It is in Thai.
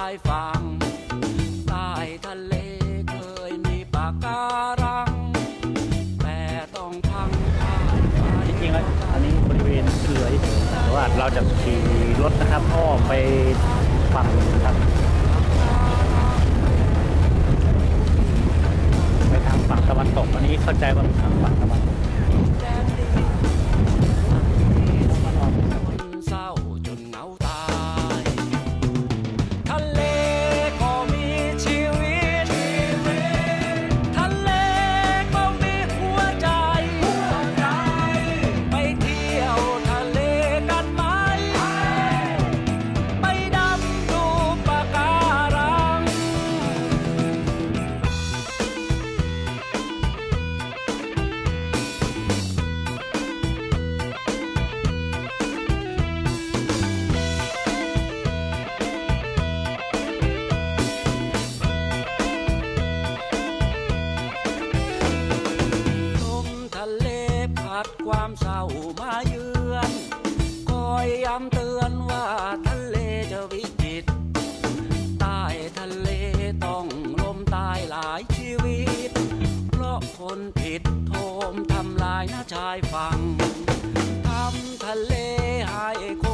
ายฝั่งใต้ทะเลเคยมีปากการัง แต่ต้องพังทายไปจริงๆแล้วอันนี้บริเวณเกลยแต่ว่าเราจะขี่รถนะครับอ้อไปฝั่งนะครับไปทางฝั่งตะวันตกอันนี้เข้าใจว่าทางฝั่งตะวันตกายชีวิต เพราะคนผิดโทมทำลายหน้าชายฝั่งทำทะเลให้คน